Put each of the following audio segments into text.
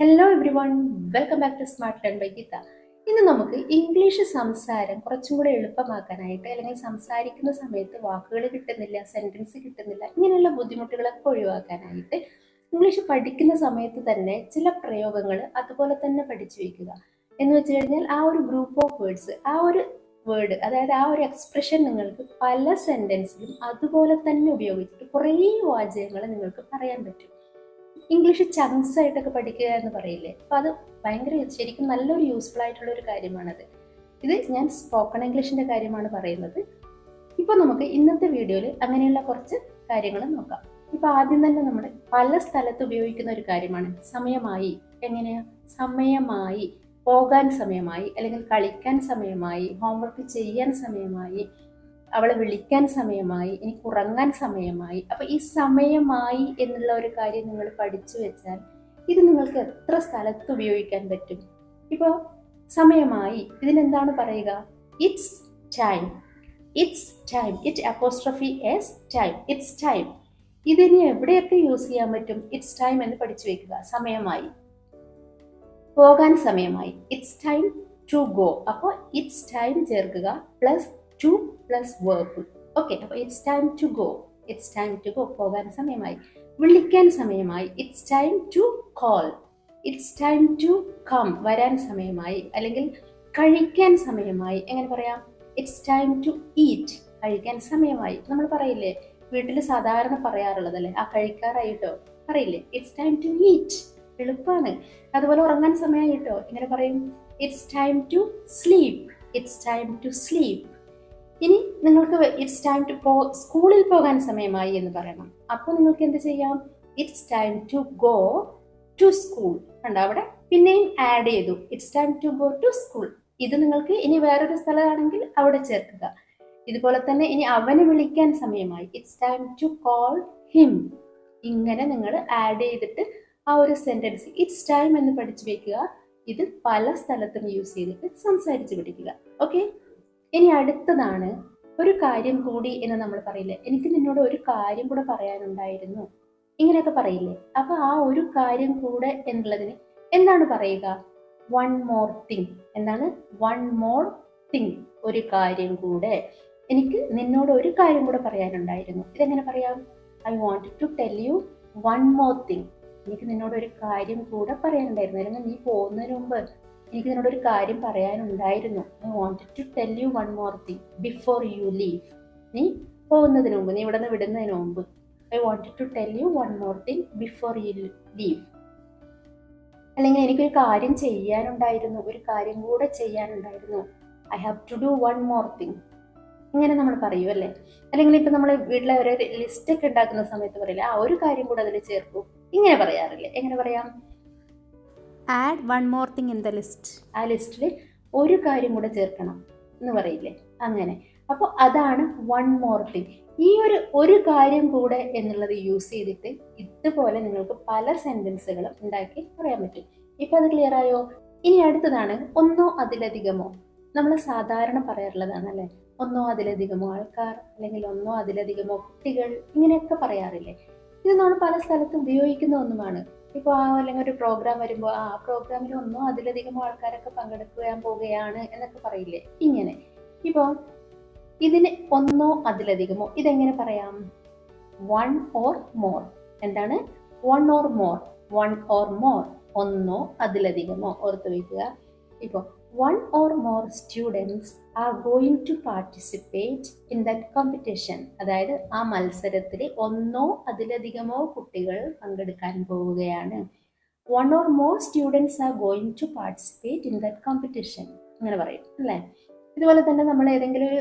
Hello everyone welcome back to smart learn by Geetha ഇന്ന് നമുക്ക് English സംസാരം കുറച്ചും കൂടെ എളുപ്പമാക്കാനായിട്ട് അല്ലെങ്കിൽ സംസാരിക്കുന്ന സമയത്ത് വാക്കുകൾ കിട്ടുന്നില്ല സെന്റൻസ് കിട്ടുന്നില്ല ഇങ്ങനെയുള്ള ബുദ്ധിമുട്ടുകളൊക്കെ ഒഴിവാക്കാനായിട്ട് ഇംഗ്ലീഷ് പഠിക്കുന്ന സമയത്ത് തന്നെ ചില പ്രയോഗങ്ങൾ അതുപോലെ തന്നെ പഠിച്ചു വയ്ക്കുക എന്ന് വെച്ച് കഴിഞ്ഞാൽ ആ ഒരു ഗ്രൂപ്പ് ഓഫ് വേർഡ്സ് ആ ഒരു വേർഡ് അതായത് ആ ഒരു എക്സ്പ്രഷൻ നിങ്ങൾക്ക് പല സെന്റൻസിലും അതുപോലെ തന്നെ ഉപയോഗിച്ചിട്ട് കുറേ വാചകങ്ങൾ നിങ്ങൾക്ക് പറയാൻ പറ്റും. ഇംഗ്ലീഷ് ചങ്ക്സ് ആയിട്ടൊക്കെ പഠിക്കുക എന്ന് പറയില്ലേ? അപ്പോൾ അത് ഭയങ്കര ശരിക്കും നല്ലൊരു യൂസ്ഫുൾ ആയിട്ടുള്ള ഒരു കാര്യമാണത്. ഇത് ഞാൻ സ്പോക്കൺ ഇംഗ്ലീഷിന്റെ കാര്യമാണ് പറയുന്നത്. ഇപ്പോൾ നമുക്ക് ഇന്നത്തെ വീഡിയോയിൽ അങ്ങനെയുള്ള കുറച്ച് കാര്യങ്ങൾ നോക്കാം. ഇപ്പോൾ ആദ്യം തന്നെ നമ്മൾ പല സ്ഥലത്ത് ഉപയോഗിക്കുന്ന ഒരു കാര്യമാണ് സമയമായി. എങ്ങനെയാ? സമയമായി. പോകാൻ സമയമായി. അല്ലെങ്കിൽ കളിക്കാൻ സമയമായി. ഹോംവർക്ക് ചെയ്യാൻ സമയമായി. അവളെ വിളിക്കാൻ സമയമായി എനിക്ക് ഉറങ്ങാൻ സമയമായി. അപ്പൊ ഈ സമയമായി എന്നുള്ള ഒരു കാര്യം നിങ്ങൾ പഠിച്ചു വെച്ചാൽ ഇത് നിങ്ങൾക്ക് എത്ര സ്ഥലത്ത് ഉപയോഗിക്കാൻ പറ്റും? ഇപ്പോൾ സമയമായി ഇതിനെന്താണ് പറയുക? It's time it's time it apostrophe s time it's time ഇതിനി എവിടെയൊക്കെ യൂസ് ചെയ്യാൻ പറ്റും? ഇറ്റ്സ് ടൈം എന്ന് പഠിച്ചു വെക്കുക. സമയമായി. പോകാൻ സമയമായി. ഇറ്റ്സ് ടൈം ടു ഗോ അപ്പോൾ ഇറ്റ്സ് ടൈം ചേർക്കുക plus to plus verb okay അപ്പോൾ it's time to go it's time to go പോകാൻ സമയമായി. വിളിക്കാൻ സമയമായി. It's time to call it's time to come വരാൻ സമയമായി. അല്ലെങ്കിൽ കഴിക്കാൻ സമയമായി. എങ്ങനെ പറയാം? ഇറ്റ്സ് ടൈം ടു ഈറ്റ് കഴിക്കാൻ സമയമായി. നമ്മൾ പറയില്ലേ? വീട്ടിൽ സാധാരണ പറയാറുള്ളതല്ലേ? ആ കഴിക്കാറായിട്ടോ? പറയില്ലേ? ഇറ്റ്സ് ടൈം ടു ഈറ്റ് എളുപ്പമാണ് അതുപോലെ ഉറങ്ങാൻ സമയമായിട്ടോ? ഇങ്ങനെ പറയും? It's time to sleep it's time to sleep ഇനി നിങ്ങൾക്ക് ഇറ്റ്സ് ടൈം ടു പോ സ്കൂളിൽ പോകാൻ സമയമായി എന്ന് പറയണം. അപ്പോൾ നിങ്ങൾക്ക് എന്ത് ചെയ്യാം? It's time to go to school കണ്ടോ അവിടെ? പിന്നെയും ആഡ് ചെയ്തു. It's time to go to school ഇത് നിങ്ങൾക്ക് ഇനി വേറൊരു സ്ഥലമാണെങ്കിൽ അവിടെ ചേർക്കുക. ഇതുപോലെ തന്നെ ഇനി അവന് വിളിക്കാൻ സമയമായി. It's time to call him ഇങ്ങനെ നിങ്ങൾ ആഡ് ചെയ്തിട്ട് ആ ഒരു സെന്റൻസ് ഇറ്റ്സ് ടൈം എന്ന് പഠിച്ചു വെക്കുക. ഇത് പല സ്ഥലത്തും യൂസ് ചെയ്തിട്ട് സംസാരിച്ചു പഠിക്കുക. ഓക്കെ ഇനി അടുത്തതാണ് ഒരു കാര്യം കൂടി എന്ന് നമ്മൾ പറയില്ലേ? എനിക്ക് നിന്നോട് ഒരു കാര്യം കൂടെ പറയാനുണ്ടായിരുന്നു. ഇങ്ങനെയൊക്കെ പറയില്ലേ? അപ്പൊ ആ ഒരു കാര്യം കൂടെ എന്നുള്ളതിന് എന്താണ് പറയുക? വൺ മോർ തിങ് എന്താണ്? വൺ മോർ തിങ് ഒരു കാര്യം കൂടെ. എനിക്ക് നിന്നോട് ഒരു കാര്യം കൂടെ പറയാനുണ്ടായിരുന്നു. ഇതെങ്ങനെ പറയാം? I want to tell you one more thing എനിക്ക് നിന്നോട് ഒരു കാര്യം കൂടെ പറയാനുണ്ടായിരുന്നു. അല്ലെങ്കിൽ നീ പോകുന്നതിന് മുമ്പ് എനിക്ക് നിന്നോട് ഒരു കാര്യം പറയാനുണ്ടായിരുന്നു. I wanted to tell you one more thing before you leave നീ പോകുന്നതിന് മുമ്പ് നീ ഇവിടെ നിന്ന് വിടുന്നതിന് മുമ്പ് I wanted to tell you one more thing before you leave അല്ലെങ്കിൽ എനിക്കൊരു കാര്യം ചെയ്യാനുണ്ടായിരുന്നു ഒരു കാര്യം കൂടെ ചെയ്യാനുണ്ടായിരുന്നു. I have to do one more thing ഇങ്ങനെ നമ്മൾ പറയൂ അല്ലേ? അല്ലെങ്കിൽ ഇപ്പം നമ്മൾ വീട്ടിലെ ഒരു ലിസ്റ്റ് ഒക്കെ ഉണ്ടാക്കുന്ന സമയത്ത് പറയില്ല ആ ഒരു കാര്യം കൂടെ അതിൽ ചേർക്കൂ. ഇങ്ങനെ പറയാറില്ലേ? എങ്ങനെ പറയാം? Add one more thing in the list ആ ലിസ്റ്റിൽ ഒരു കാര്യം കൂടെ ചേർക്കണം എന്ന് പറയില്ലേ? അങ്ങനെ. അപ്പോൾ അതാണ് വൺ മോർ തിങ് ഈ ഒരു ഒരു കാര്യം കൂടെ എന്നുള്ളത് യൂസ് ചെയ്തിട്ട് ഇതുപോലെ നിങ്ങൾക്ക് പല സെന്റൻസുകളും ഉണ്ടാക്കി പറയാൻ പറ്റും. ഇപ്പൊ അത് ക്ലിയർ ആയോ? ഇനി അടുത്തതാണ് ഒന്നോ അതിലധികമോ. നമ്മൾ സാധാരണ പറയാറുള്ളതാണ് അല്ലേ? ഒന്നോ അതിലധികമോ ആൾക്കാർ അല്ലെങ്കിൽ ഒന്നോ അതിലധികമോ കുട്ടികൾ ഇങ്ങനെയൊക്കെ പറയാറില്ലേ? ഇത് നമ്മൾ പല സ്ഥലത്തും ഉപയോഗിക്കുന്ന ഒന്നുമാണ്. ഇപ്പോൾ ആ അല്ലെങ്കിൽ ഒരു പ്രോഗ്രാം വരുമ്പോൾ ആ പ്രോഗ്രാമിൽ ഒന്നോ അതിലധികം ആൾക്കാരൊക്കെ പങ്കെടുക്കാൻ പോവുകയാണ് എന്നൊക്കെ പറയില്ലേ? ഇങ്ങനെ. ഇപ്പോൾ ഇതിന് ഒന്നോ അതിലധികമോ ഇതെങ്ങനെ പറയാം? വൺ ഓർ മോർ എന്താണ്? One or more one or more ഒന്നോ അതിലധികമോ. ഓർത്ത് വയ്ക്കുക ഇപ്പോൾ one or more students are going to participate in that competition. അതായത് ആ മത്സരത്തിൽ ഒന്നോ അതിലധികമോ കുട്ടികൾ പങ്കെടുക്കാൻ പോവുകയാണ്. One or more students are going to participate in that competition അങ്ങനെ പറയും അല്ലേ? ഇതുപോലെ തന്നെ നമ്മൾ ഏതെങ്കിലും ഒരു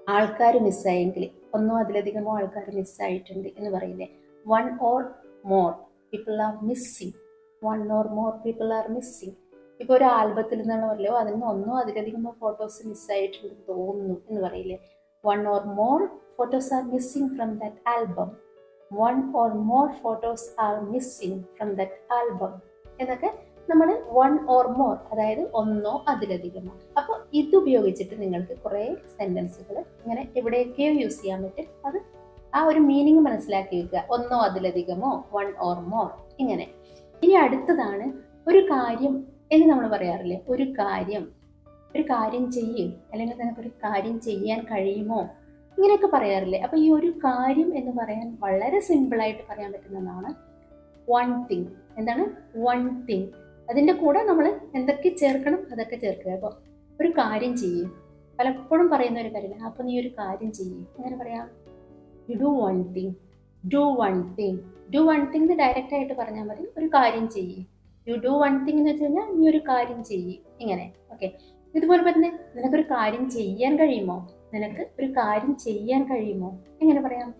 ആൾക്കാർ മിസ്സായെങ്കിൽ ഒന്നോ അതിലധികമോ ആൾക്കാർ മിസ്സായിട്ടുണ്ട് എന്ന് പറയില്ലേ one or more people are missing one or more people are missing ഇപ്പോൾ ഒരു ആൽബത്തിൽ നിന്നാണ് പറയോ അതിൽ നിന്ന് ഒന്നോ അതിലധികമോ ഫോട്ടോസ് മിസ്സായിട്ടുണ്ട് തോന്നുന്നു എന്ന് പറയില്ലേ? One or more photos are missing from that album one or more photos are missing from that album എന്നൊക്കെ നമ്മൾ വൺ ഓർ മോർ അതായത് ഒന്നോ അതിലധികമോ. അപ്പോൾ ഇതുപയോഗിച്ചിട്ട് നിങ്ങൾക്ക് കുറേ സെന്റൻസുകൾ ഇങ്ങനെ എവിടെയൊക്കെയോ യൂസ് ചെയ്യാൻ പറ്റും. അത് ആ ഒരു മീനിങ് മനസ്സിലാക്കി വെക്കുക. ഒന്നോ അതിലധികമോ വൺ ഓർ മോർ ഇങ്ങനെ. ഇനി അടുത്തതാണ് ഒരു കാര്യം എന്ന് നമ്മൾ പറയാറില്ലേ? ഒരു കാര്യം ഒരു കാര്യം ചെയ്യും. അല്ലെങ്കിൽ നിനക്കൊരു കാര്യം ചെയ്യാൻ കഴിയുമോ? ഇങ്ങനെയൊക്കെ പറയാറില്ലേ? അപ്പോൾ ഈ ഒരു കാര്യം എന്ന് പറയാൻ വളരെ സിമ്പിളായിട്ട് പറയാൻ പറ്റുന്നതാണ് വൺ തിങ് എന്താണ്? വൺ തിങ് അതിന്റെ കൂടെ നമ്മൾ എന്തൊക്കെ ചേർക്കണം? അതൊക്കെ ചേർക്കുക. അപ്പോൾ ഒരു കാര്യം ചെയ്യും. പലപ്പോഴും പറയുന്ന ഒരു കാര്യമാണ് അപ്പോൾ നീ ഒരു കാര്യം ചെയ്യും. അങ്ങനെ പറയാം. You do one thing do one thing do one thing direct ആയിട്ട് പറഞ്ഞാൽ മതി. ഒരു കാര്യം ചെയ്യും. യു ഡു വൺ തിങ് എന്ന് വെച്ച് കഴിഞ്ഞാൽ നീ ഒരു കാര്യം ചെയ്യും. ഇങ്ങനെ. ഓക്കെ ഇതുപോലെ തന്നെ നിനക്കൊരു കാര്യം ചെയ്യാൻ കഴിയുമോ? നിനക്ക് ഒരു കാര്യം ചെയ്യാൻ കഴിയുമോ? എങ്ങനെ പറയാം?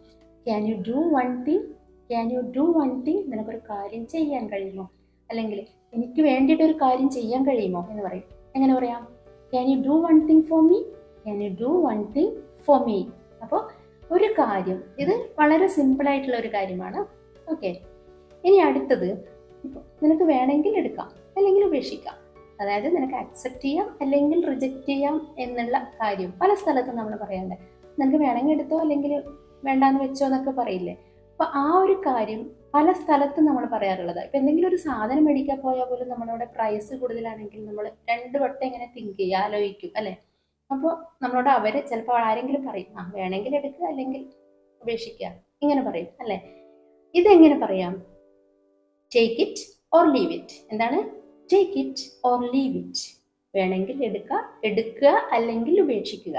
Can you do one thing can you do one thing നിനക്കൊരു കാര്യം ചെയ്യാൻ കഴിയുമോ? അല്ലെങ്കിൽ എനിക്ക് വേണ്ടിയിട്ട് ഒരു കാര്യം ചെയ്യാൻ കഴിയുമോ? എന്ന് പറയും. എങ്ങനെ പറയാം? Can you do one thing for me can you do one thing for me അപ്പോൾ ഒരു കാര്യം. ഇത് വളരെ സിമ്പിളായിട്ടുള്ള ഒരു കാര്യമാണ്. ഓക്കെ ഇനി അടുത്തത്. നിനക്ക് വേണമെങ്കിൽ എടുക്കാം അല്ലെങ്കിൽ ഉപേക്ഷിക്കാം. അതായത് നിനക്ക് അക്സെപ്റ്റ് ചെയ്യാം അല്ലെങ്കിൽ റിജക്റ്റ് ചെയ്യാം എന്നുള്ള കാര്യം. പല സ്ഥലത്തും നമ്മൾ പറയണ്ടേ നിനക്ക് വേണമെങ്കിൽ എടുത്തോ അല്ലെങ്കിൽ വേണ്ടാന്ന് വെച്ചോ എന്നൊക്കെ പറയില്ലേ? അപ്പോൾ ആ ഒരു കാര്യം പല സ്ഥലത്തും നമ്മൾ പറയാറുള്ളത്. ഇപ്പം എന്തെങ്കിലും ഒരു സാധനം മേടിക്കാൻ പോയാൽ പോലും നമ്മളവിടെ പ്രൈസ് കൂടുതലാണെങ്കിൽ നമ്മൾ രണ്ടു വട്ടം ഇങ്ങനെ തിങ്ക് ചെയ്യുക ആലോചിക്കും അല്ലേ? അപ്പോൾ നമ്മളോട് അവർ ചിലപ്പോൾ ആരെങ്കിലും പറയും ആ വേണമെങ്കിൽ എടുക്കുക അല്ലെങ്കിൽ ഉപേക്ഷിക്കുക ഇങ്ങനെ പറയും അല്ലേ? ഇതെങ്ങനെ പറയാം? Take it or leave it എന്താണ്? Take it or leave it വേണമെങ്കിൽ എടുക്കുക എടുക്കുക അല്ലെങ്കിൽ ഉപേക്ഷിക്കുക.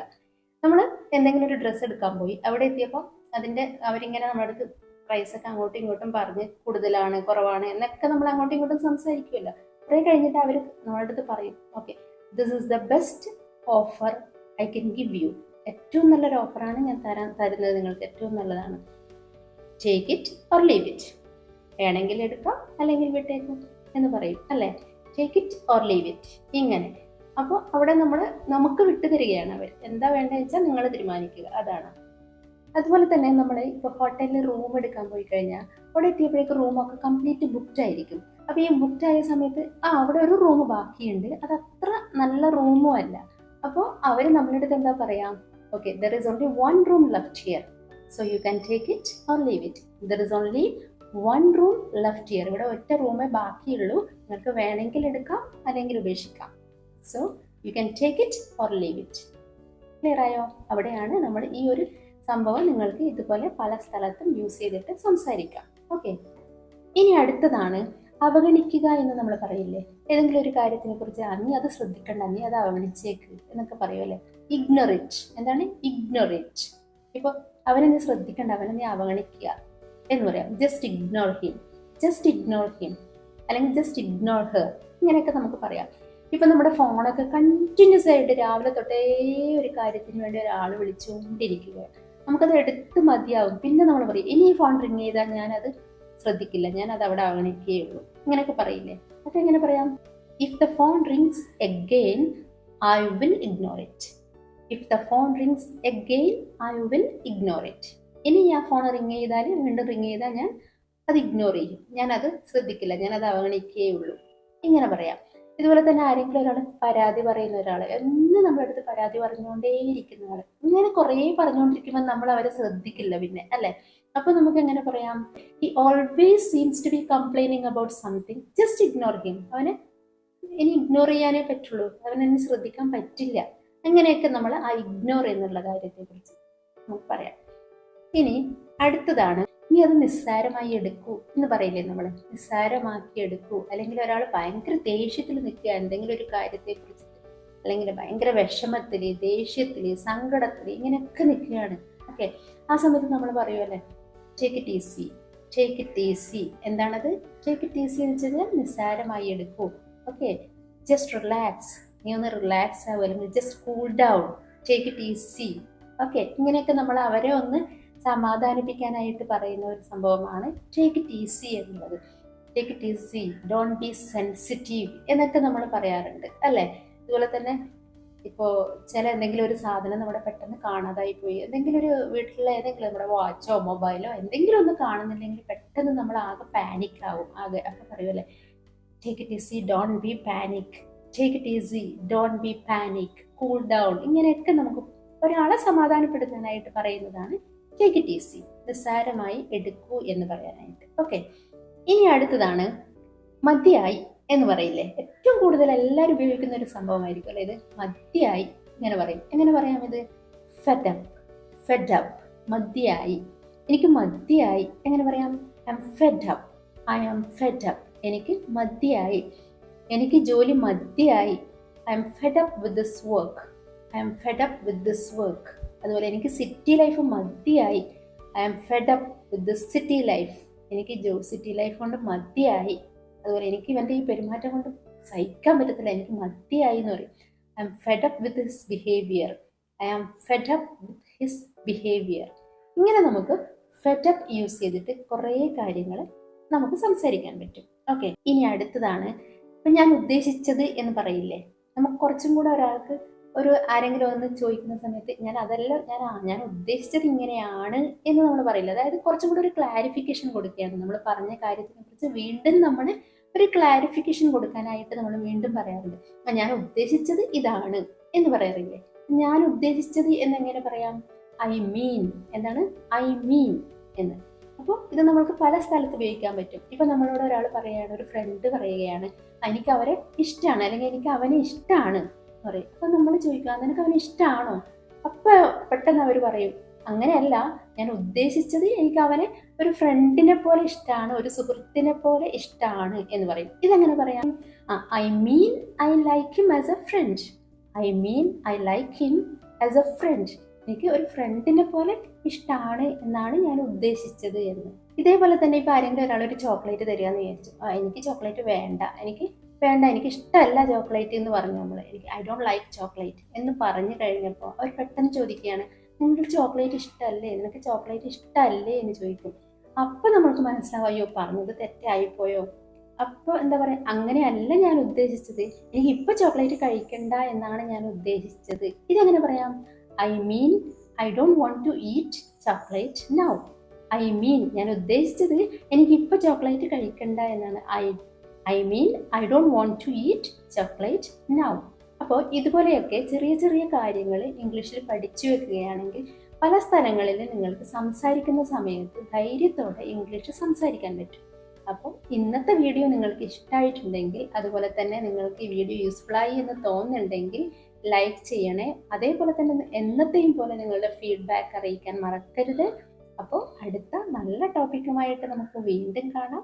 നമ്മൾ എന്തെങ്കിലും ഒരു ഡ്രസ്സ് എടുക്കാൻ പോയി. അവിടെ എത്തിയപ്പോൾ അതിന്റെ അവരിങ്ങനെ നമ്മുടെ അടുത്ത് പ്രൈസ് ഒക്കെ അങ്ങോട്ടും ഇങ്ങോട്ടും പറഞ്ഞ് കൂടുതലാണ് കുറവാണ് എന്നൊക്കെ നമ്മൾ അങ്ങോട്ടും ഇങ്ങോട്ടും സംസാരിക്കുമല്ലോ. കുറേ കഴിഞ്ഞിട്ട് അവർ നമ്മുടെ അടുത്ത് പറയും okay this is the best offer I can give you ഏറ്റവും നല്ലൊരു ഓഫറാണ് ഞാൻ തരാൻ തരുന്നത് നിങ്ങൾക്ക് ഏറ്റവും നല്ലതാണ്. Take it or leave it വേണമെങ്കിൽ എടുക്കാം അല്ലെങ്കിൽ വിട്ടേക്കാം എന്ന് പറയും അല്ലേ? Take it or leave it ഇങ്ങനെ. അപ്പോൾ അവിടെ നമ്മൾ നമുക്ക് വിട്ടു തരികയാണ് അവർ എന്താ വേണ്ടതെന്ന് വെച്ചാൽ നിങ്ങൾ തീരുമാനിക്കുക. അതാണ്. അതുപോലെ തന്നെ നമ്മൾ ഇപ്പോൾ ഹോട്ടലിൽ റൂം എടുക്കാൻ പോയി കഴിഞ്ഞാൽ അവിടെ എത്തിയപ്പോഴേക്ക് റൂമൊക്കെ കംപ്ലീറ്റ് ബുക്ക്ഡ് ആയിരിക്കും. അപ്പോൾ ഈ ബുക്ക്ഡ് ആയ സമയത്ത് ആ അവിടെ ഒരു റൂം ബാക്കിയുണ്ട്. അത് അത്ര നല്ല റൂമും അല്ല. അപ്പോൾ അവർ നമ്മുടെ അടുത്ത് എന്താ പറയാം? Okay there is only one room left here so you can take it or leave it there is only one room left here ഇവിടെ ഒറ്റ റൂമേ ബാക്കിയുള്ളൂ. നിങ്ങൾക്ക് വേണമെങ്കിൽ എടുക്കാം അല്ലെങ്കിൽ ഉപേക്ഷിക്കാം. So you can take it or leave it clear ആയോ? അവിടെയാണ് നമ്മൾ ഈ ഒരു സംഭവം നിങ്ങൾക്ക് ഇതുപോലെ പല സ്ഥലത്തും യൂസ് ചെയ്തിട്ട് സംസാരിക്കാം. ഓക്കെ ഇനി അടുത്തതാണ് അവഗണിക്കുക എന്ന് നമ്മൾ പറയില്ലേ? ഏതെങ്കിലും ഒരു കാര്യത്തിനെ കുറിച്ച് നീ അത് ശ്രദ്ധിക്കണ്ട നീ അത് അവഗണിച്ചേക്ക് എന്നൊക്കെ പറയുമല്ലേ ഇഗ്നോറിറ്റ് എന്താണ്? ഇഗ്നോറിറ്റ് ഇപ്പോൾ അവനെ നീ ശ്രദ്ധിക്കണ്ട? അവനെ നീ അവഗണിക്കുക. എന്ന് പറയാം. Just ignore him just ignore him അല്ലെങ്കിൽ ജസ്റ്റ് ഇഗ്നോർ ഹെർ ഇങ്ങനെയൊക്കെ നമുക്ക് പറയാം. ഇപ്പം നമ്മുടെ ഫോണൊക്കെ കണ്ടിന്യൂസ് ആയിട്ട് രാവിലെ തൊട്ടേ ഒരു കാര്യത്തിന് വേണ്ടി ഒരാൾ വിളിച്ചുകൊണ്ടിരിക്കുക നമുക്കത് എടുത്ത് മതിയാവും. പിന്നെ നമ്മൾ പറയും ഇനി ഈ ഫോൺ റിങ് ചെയ്താൽ ഞാനത് ശ്രദ്ധിക്കില്ല. ഞാൻ അത് അവിടെ ഉള്ളൂ ഇങ്ങനെയൊക്കെ പറയില്ലേ? അപ്പം എങ്ങനെ പറയാം? If the phone rings again I will ignore it if the phone rings again I will ignore it ഇനി ഞാൻ ഫോൺ റിങ് ചെയ്താൽ വീണ്ടും റിങ് ചെയ്താൽ ഞാൻ അത് ഇഗ്നോർ ചെയ്യും. ഞാൻ അത് ശ്രദ്ധിക്കില്ല. ഞാൻ അത് അവഗണിക്കുകയുള്ളൂ ഇങ്ങനെ പറയാം. ഇതുപോലെ തന്നെ ആരെങ്കിലും ഒരാൾ പരാതി പറയുന്ന ഒരാൾ എന്ന് നമ്മുടെ അടുത്ത് പരാതി പറഞ്ഞുകൊണ്ടേയിരിക്കുന്ന ആൾ ഇങ്ങനെ കുറേ പറഞ്ഞുകൊണ്ടിരിക്കുമ്പോൾ നമ്മൾ അവരെ ശ്രദ്ധിക്കില്ല പിന്നെ അല്ലേ? അപ്പൊ നമുക്ക് എങ്ങനെ പറയാം? He always seems to be complaining about something just ignore him അവനെ ഇനി ഇഗ്നോർ ചെയ്യാനേ പറ്റുള്ളൂ. അവനെന്നെ ശ്രദ്ധിക്കാൻ പറ്റില്ല. അങ്ങനെയൊക്കെ നമ്മൾ ആ ഇഗ്നോർ എന്നുള്ള കാര്യത്തെ കുറിച്ച് നമുക്ക് പറയാം. ഇനി അടുത്തതാണ് ഇനി അത് നിസ്സാരമായി എടുക്കൂ എന്ന് പറയില്ലേ നമ്മൾ നിസ്സാരമാക്കി എടുക്കൂ. അല്ലെങ്കിൽ ഒരാൾ ഭയങ്കര ദേഷ്യത്തിൽ നിൽക്കുക എന്തെങ്കിലും ഒരു കാര്യത്തെ കുറിച്ച് അല്ലെങ്കിൽ ഭയങ്കര വിഷമത്തിൽ ദേഷ്യത്തിൽ സങ്കടത്തിൽ ഇങ്ങനെയൊക്കെ നിൽക്കുകയാണ്. ഓക്കെ. ആ സമയത്ത് നമ്മൾ പറയുമല്ലേ take it easy take it easy എന്താണത്? ടേക്ക് ഇറ്റ് ഈസി എന്ന് വെച്ചാൽ നിസ്സാരമായി എടുക്കൂ. ഓക്കെ. ജസ്റ്റ് റിലാക്സ് നീ ഒന്ന് റിലാക്സ് ആവുക അല്ലെങ്കിൽ just cool down take it easy okay. ഇങ്ങനെയൊക്കെ നമ്മൾ അവരെ ഒന്ന് സമാധാനിപ്പിക്കാനായിട്ട് പറയുന്ന ഒരു സംഭവമാണ് ടേക്ക് ഇറ്റ് ഈസി എന്നുള്ളത്. Take it easy don't be sensitive എന്നൊക്കെ നമ്മൾ പറയാറുണ്ട് അല്ലേ? അതുപോലെ തന്നെ ഇപ്പോൾ ചില എന്തെങ്കിലും ഒരു സാധനം നമ്മുടെ പെട്ടെന്ന് കാണാതായി പോയി എന്തെങ്കിലും ഒരു വീട്ടിലെ ഏതെങ്കിലും നമ്മുടെ വാച്ചോ മൊബൈലോ എന്തെങ്കിലും ഒന്ന് കാണുന്നില്ലെങ്കിൽ പെട്ടെന്ന് നമ്മൾ ആകെ പാനിക് ആവും ആകെ ഒക്കെ പറയുമല്ലേ take it easy don't be panic take it easy don't be panic cool down ഇങ്ങനെയൊക്കെ നമുക്ക് ഒരാളെ സമാധാനപ്പെടുത്താനായിട്ട് പറയുന്നതാണ് ടേക്ക് ഇറ്റ് ഈസി നിസ്സാരമായി എടുക്കൂ എന്ന് പറയാനായിട്ട്. ഓക്കെ ഇനി അടുത്തതാണ് മതിയായി എന്ന് പറയില്ലേ? ഏറ്റവും കൂടുതൽ എല്ലാവരും ഉപയോഗിക്കുന്ന ഒരു സംഭവമായിരിക്കും. അല്ലേ ഇത് മതിയായി ഇങ്ങനെ പറയും. എങ്ങനെ പറയാം ഇത്? ഫെഡപ്പ് ഫെഡപ്പ് മതിയായി എനിക്ക് മതിയായി എങ്ങനെ പറയാം? I am fed up I am fed up എനിക്ക് മതിയായി എനിക്ക് ജോലി മതിയായി I am fed up with this work I am fed up with this work അതുപോലെ എനിക്ക് സിറ്റി ലൈഫ് മതിയായി. I am up with this city life എനിക്ക് ജോ സിറ്റി ലൈഫ് കൊണ്ട് മതിയായി. അതുപോലെ എനിക്ക് ഇവന്റെ ഈ പെരുമാറ്റം കൊണ്ട് സഹിക്കാൻ പറ്റത്തില്ല. എനിക്ക് മതിയായി എന്ന് പറയും. I am up with his behaviour I am fed up with his behaviour ഇങ്ങനെ നമുക്ക് ഫെഡ് അപ്പ് യൂസ് ചെയ്തിട്ട് കുറേ കാര്യങ്ങൾ നമുക്ക് സംസാരിക്കാൻ പറ്റും. ഓക്കെ ഇനി അടുത്തതാണ്. ഇപ്പം ഞാൻ ഉദ്ദേശിച്ചത് എന്ന് പറയില്ലേ? നമുക്ക് കുറച്ചും കൂടെ ഒരാൾക്ക് ഒരു ആരെങ്കിലും ഒന്ന് ചോദിക്കുന്ന സമയത്ത് ഞാൻ അതെല്ലാം ഞാൻ ഞാൻ ഉദ്ദേശിച്ചത് ഇങ്ങനെയാണ് എന്ന് നമ്മൾ പറയില്ല. അതായത് കുറച്ചും കൂടി ഒരു ക്ലാരിഫിക്കേഷൻ കൊടുക്കുകയാണ്. നമ്മൾ പറഞ്ഞ കാര്യത്തിനെ കുറിച്ച് വീണ്ടും നമ്മൾ ഒരു ക്ലാരിഫിക്കേഷൻ കൊടുക്കാനായിട്ട് നമ്മൾ വീണ്ടും പറയാറുണ്ട്. ഞാൻ ഉദ്ദേശിച്ചത് ഇതാണ് എന്ന് പറയാറില്ലേ? ഞാൻ ഉദ്ദേശിച്ചത് എന്നെങ്ങനെ പറയാം? ഐ മീൻ എന്താണ് ഐ മീൻ എന്ന്. അപ്പോൾ ഇത് നമ്മൾക്ക് പല സ്ഥലത്ത് ഉപയോഗിക്കാൻ പറ്റും. ഇപ്പം നമ്മളോട് ഒരാൾ പറയുകയാണ് ഒരു ഫ്രണ്ട് പറയുകയാണ് "ആ, എനിക്ക് അവരെ ഇഷ്ടമാണ് അല്ലെങ്കിൽ എനിക്ക് അവനെ ഇഷ്ടമാണ് പറയും. അപ്പം നമ്മൾ ചോദിക്കുക നിനക്ക് അവനെ ഇഷ്ടമാണോ അപ്പോൾ പെട്ടെന്ന് അവർ പറയും അങ്ങനെയല്ല ഞാൻ ഉദ്ദേശിച്ചത് എനിക്ക് അവനെ ഒരു ഫ്രണ്ടിനെ പോലെ ഇഷ്ടമാണ് ഒരു സുഹൃത്തിനെ പോലെ ഇഷ്ടമാണ് എന്ന് പറയും. ഇതെങ്ങനെ പറയാം? I mean I like him as a friend I mean I like him as a friend എനിക്ക് ഒരു ഫ്രണ്ടിനെ പോലെ ഇഷ്ടമാണ് എന്നാണ് ഞാൻ ഉദ്ദേശിച്ചത് എന്ന്. ഇതേപോലെ തന്നെ ഇപ്പോൾ ആരെങ്കിലും ഒരാൾ ഒരു ചോക്ലേറ്റ് തരിക എന്ന് വിചാരിച്ചു എനിക്ക് ചോക്ലേറ്റ് വേണ്ട. എനിക്ക് വേണ്ട എനിക്ക് ഇഷ്ടമല്ല ചോക്ലേറ്റ് എന്ന് പറഞ്ഞു നമ്മൾ എനിക്ക് ഐ ഡോണ്ട് ലൈക്ക് ചോക്ലേറ്റ് എന്ന് പറഞ്ഞു കഴിഞ്ഞപ്പോൾ അവർ പെട്ടെന്ന് ചോദിക്കുകയാണ് നിങ്ങൾക്ക് ചോക്ലേറ്റ് ഇഷ്ടമല്ലേ നിനക്ക് ചോക്ലേറ്റ് ഇഷ്ടമല്ലേ എന്ന് ചോദിക്കും. അപ്പോൾ നമ്മൾക്ക് മനസ്സിലാവും പറഞ്ഞത് തെറ്റായിപ്പോയോ? അപ്പോൾ എന്താ പറയുക അങ്ങനെയല്ല ഞാൻ ഉദ്ദേശിച്ചത്. എനിക്ക് ഇപ്പോൾ ചോക്ലേറ്റ് കഴിക്കണ്ട എന്നാണ് ഞാൻ ഉദ്ദേശിച്ചത്. ഇതെങ്ങനെ പറയാം? I mean I don't want to eat chocolate now. I mean ഞാൻ ഉദ്ദേശിച്ചത് എനിക്ക് ഇപ്പോൾ ചോക്ലേറ്റ് കഴിക്കണ്ട എന്നാണ്. I I mean I don't want to eat chocolate now അപ്പോൾ ഇതുപോലെയൊക്കെ ചെറിയ ചെറിയ കാര്യങ്ങൾ ഇംഗ്ലീഷിൽ പഠിച്ചു വെക്കുകയാണെങ്കിൽ പല സ്ഥലങ്ങളിൽ നിങ്ങൾക്ക് സംസാരിക്കുന്ന സമയത്ത് ധൈര്യത്തോടെ ഇംഗ്ലീഷ് സംസാരിക്കാൻ പറ്റും. അപ്പോൾ ഇന്നത്തെ വീഡിയോ നിങ്ങൾക്ക് ഇഷ്ടമായിട്ടുണ്ടെങ്കിൽ അതുപോലെ തന്നെ നിങ്ങൾക്ക് ഈ വീഡിയോ യൂസ്ഫുൾ ആയി എന്ന് തോന്നുന്നുണ്ടെങ്കിൽ ലൈക്ക് ചെയ്യണേ. അതേപോലെ തന്നെ എന്നത്തെയും പോലെ നിങ്ങളുടെ ഫീഡ്ബാക്ക് അറിയിക്കാൻ മറക്കരുത്. അപ്പോൾ അടുത്ത നല്ല ടോപ്പിക്കുമായിട്ട് നമുക്ക് വീണ്ടും കാണാം.